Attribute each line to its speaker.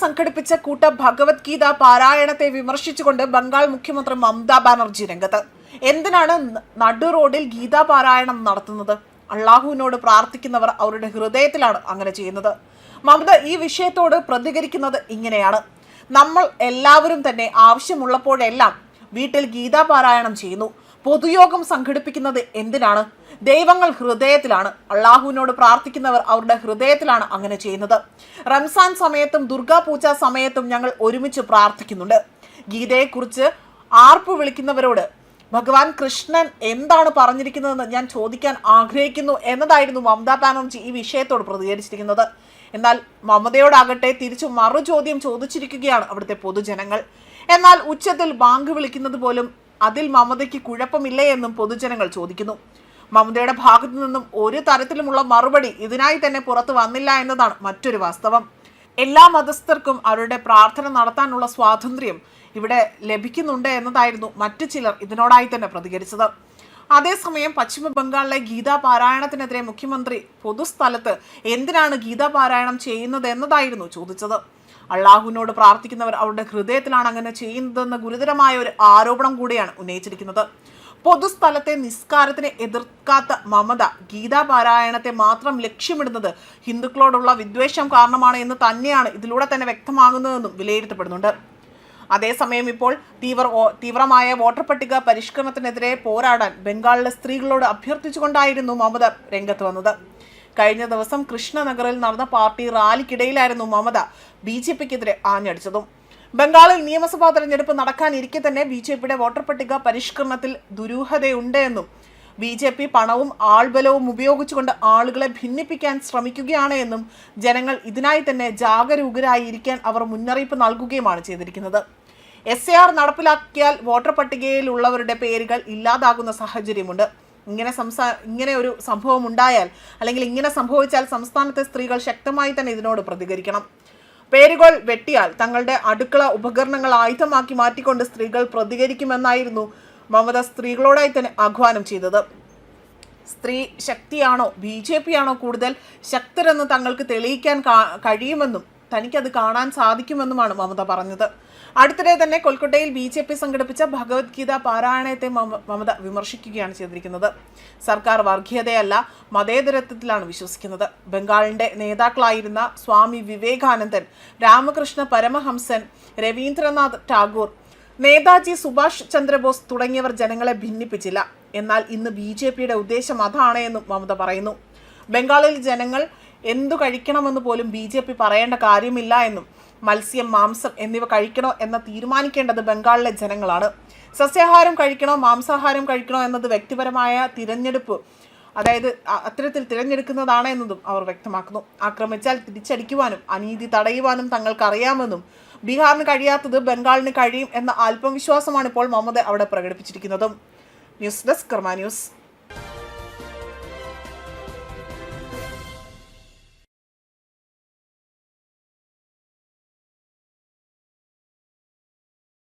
Speaker 1: സംഘടിപ്പിച്ച കൂട്ട ഭഗവത്ഗീത പാരായണത്തെ വിമർശിച്ചുകൊണ്ട് ബംഗാൾ മുഖ്യമന്ത്രി മമതാ ബാനർജി രംഗത്ത്. എന്തിനാണ് നടു റോഡിൽ ഗീതാ പാരായണം നടത്തുന്നത്? അള്ളാഹുവിനോട് പ്രാർത്ഥിക്കുന്നവർ അവരുടെ ഹൃദയത്തിലാണ് അങ്ങനെ ചെയ്യുന്നത്. മമത ഈ വിഷയത്തോട് പ്രതികരിക്കുന്നത് ഇങ്ങനെയാണ്. നമ്മൾ എല്ലാവരും തന്നെ ആവശ്യമുള്ളപ്പോഴെല്ലാം വീട്ടിൽ ഗീതാ പാരായണം ചെയ്യുന്നു. പൊതുയോഗം സംഘടിപ്പിക്കുന്നത് എന്തിനാണ്? ദൈവങ്ങൾ ഹൃദയത്തിലാണ്. അള്ളാഹുവിനോട് പ്രാർത്ഥിക്കുന്നവർ അവരുടെ ഹൃദയത്തിലാണ് അങ്ങനെ ചെയ്യുന്നത്. റംസാൻ സമയത്തും ദുർഗാ പൂജ സമയത്തും ഞങ്ങൾ ഒരുമിച്ച് പ്രാർത്ഥിക്കുന്നുണ്ട്. ഗീതയെക്കുറിച്ച് ആർപ്പ് വിളിക്കുന്നവരോട് ഭഗവാൻ കൃഷ്ണൻ എന്താണ് പറഞ്ഞിരിക്കുന്നതെന്ന് ഞാൻ ചോദിക്കാൻ ആഗ്രഹിക്കുന്നു എന്നതായിരുന്നു മമതാ ബാനർജി ഈ വിഷയത്തോട് പ്രതികരിച്ചിരിക്കുന്നത്. എന്നാൽ മമതയോടാകട്ടെ തിരിച്ചു മറു ചോദ്യം ചോദിച്ചിരിക്കുകയാണ് അവിടുത്തെ പൊതുജനങ്ങൾ. എന്നാൽ ഉച്ചത്തിൽ ബാങ്ക് വിളിക്കുന്നത് പോലും അതിൽ മമതയ്ക്ക് കുഴപ്പമില്ല എന്നും പൊതുജനങ്ങൾ ചോദിക്കുന്നു. മമതയുടെ ഭാഗത്തു നിന്നും ഒരു തരത്തിലുമുള്ള മറുപടി ഇതിനായി തന്നെ പുറത്തു വന്നില്ല എന്നതാണ് മറ്റൊരു വാസ്തവം. എല്ലാ മതസ്ഥർക്കും അവരുടെ പ്രാർത്ഥന നടത്താനുള്ള സ്വാതന്ത്ര്യം ഇവിടെ ലഭിക്കുന്നുണ്ട് എന്നതായിരുന്നു മറ്റു ചിലർ ഇതിനോടായി തന്നെ പ്രതികരിച്ചത്. അതേസമയം പശ്ചിമ ബംഗാളിലെ ഗീതാ പാരായണത്തിനെതിരെ മുഖ്യമന്ത്രി പൊതുസ്ഥലത്ത് എന്തിനാണ് ഗീതാ പാരായണം ചെയ്യുന്നത് എന്നതായിരുന്നു ചോദിച്ചത്. അള്ളാഹുവിനോട് പ്രാർത്ഥിക്കുന്നവർ അവരുടെ ഹൃദയത്തിലാണ് അങ്ങനെ ചെയ്യുന്നതെന്ന ഗുരുതരമായ ഒരു ആരോപണം കൂടിയാണ് ഉന്നയിച്ചിരിക്കുന്നത്. പൊതുസ്ഥലത്തെ നിസ്കാരത്തിനെ എതിർക്കാത്ത മമത ഗീതാ പാരായണത്തെ മാത്രം ലക്ഷ്യമിടുന്നത് ഹിന്ദുക്കളോടുള്ള വിദ്വേഷം കാരണമാണ് എന്ന് തന്നെയാണ് ഇതിലൂടെ തന്നെ വ്യക്തമാകുന്നതെന്നും വിലയിരുത്തപ്പെടുന്നുണ്ട്. അതേസമയം ഇപ്പോൾ തീവ്ര തീവ്രമായ വോട്ടർ പട്ടിക പരിഷ്കരണത്തിനെതിരെ പോരാടാൻ ബംഗാളിലെ സ്ത്രീകളോട് അഭ്യർത്ഥിച്ചുകൊണ്ടായിരുന്നു മമത രംഗത്ത് വന്നത്. കഴിഞ്ഞ ദിവസം കൃഷ്ണനഗറിൽ നടന്ന പാർട്ടി റാലിക്കിടയിലായിരുന്നു മമത ബി ജെ പിക്കെതിരെ ആഞ്ഞടിച്ചതും. ബംഗാളിൽ നിയമസഭാ തെരഞ്ഞെടുപ്പ് നടക്കാനിരിക്കെ തന്നെ ബി ജെ പിയുടെ വോട്ടർ പട്ടിക പരിഷ്കരണത്തിൽ ദുരൂഹതയുണ്ട് എന്നും ബി ജെ പി പണവും ആൾബലവും ഉപയോഗിച്ചുകൊണ്ട് ആളുകളെ ഭിന്നിപ്പിക്കാൻ ശ്രമിക്കുകയാണ് എന്നും ജനങ്ങൾ ഇതിനായി തന്നെ ജാഗരൂകരായിരിക്കാൻ അവർ മുന്നറിയിപ്പ് നൽകുകയുമാണ് ചെയ്തിരിക്കുന്നത്. എസ് എ ആർ നടപ്പിലാക്കിയാൽ വോട്ടർ പട്ടികയിലുള്ളവരുടെ പേരുകൾ ഇല്ലാതാകുന്ന സാഹചര്യമുണ്ട്. ഇങ്ങനെ സംസാ ഇങ്ങനെ ഒരു സംഭവം ഉണ്ടായാൽ അല്ലെങ്കിൽ ഇങ്ങനെ സംഭവിച്ചാൽ സംസ്ഥാനത്തെ സ്ത്രീകൾ ശക്തമായി തന്നെ ഇതിനോട് പ്രതികരിക്കണം. പേരുകൾ വെട്ടിയാൽ തങ്ങളുടെ അടുക്കള ഉപകരണങ്ങൾ ആയുധമാക്കി മാറ്റിക്കൊണ്ട് സ്ത്രീകൾ പ്രതികരിക്കുമെന്നായിരുന്നു മമത സ്ത്രീകളോടായി തന്നെ ആഹ്വാനം ചെയ്തത്. സ്ത്രീ ശക്തിയാണോ ബി ജെ പി ആണോ കൂടുതൽ ശക്തരെന്ന് തങ്ങൾക്ക് തെളിയിക്കാൻ കഴിയുമെന്നും തനിക്കത് കാണാൻ സാധിക്കുമെന്നുമാണ് മമത പറഞ്ഞത്. അടുത്തിടെ തന്നെ കൊൽക്കത്തയിൽ ബി ജെ പി സംഘടിപ്പിച്ച ഭഗവത്ഗീത പാരായണത്തെ മമത വിമർശിക്കുകയാണ് ചെയ്തിരിക്കുന്നത്. സർക്കാർ വർഗീയതയല്ല മതേതരത്വത്തിലാണ് വിശ്വസിക്കുന്നത്. ബംഗാളിന്റെ നേതാക്കളായിരുന്ന സ്വാമി വിവേകാനന്ദൻ രാമകൃഷ്ണ പരമഹംസൻ രവീന്ദ്രനാഥ് ടാഗോർ നേതാജി സുഭാഷ് ചന്ദ്രബോസ് തുടങ്ങിയവർ ജനങ്ങളെ ഭിന്നിപ്പിച്ചില്ല. എന്നാൽ ഇന്ന് ബി ജെ പിയുടെ ഉദ്ദേശം അതാണ് എന്നും മമത പറയുന്നു. ബംഗാളിൽ ജനങ്ങൾ എന്തു കഴിക്കണമെന്ന് പോലും ബി ജെ പി പറയേണ്ട കാര്യമില്ല എന്നും മത്സ്യം മാംസം എന്നിവ കഴിക്കണോ എന്ന് തീരുമാനിക്കേണ്ടത് ബംഗാളിലെ ജനങ്ങളാണ്. സസ്യാഹാരം കഴിക്കണോ മാംസാഹാരം കഴിക്കണോ എന്നത് വ്യക്തിപരമായ തിരഞ്ഞെടുപ്പ് അതായത് അത്തരത്തിൽ തിരഞ്ഞെടുക്കുന്നതാണ് എന്നതും അവർ വ്യക്തമാക്കുന്നു. ആക്രമിച്ചാൽ തിരിച്ചടിക്കുവാനും അനീതി തടയുവാനും തങ്ങൾക്കറിയാമെന്നും ബീഹാറിന് കഴിയാത്തത് ബംഗാളിന് കഴിയും എന്ന ആത്മവിശ്വാസമാണ് ഇപ്പോൾ മമത അവിടെ പ്രകടിപ്പിച്ചിരിക്കുന്നതും. News desk Karma news.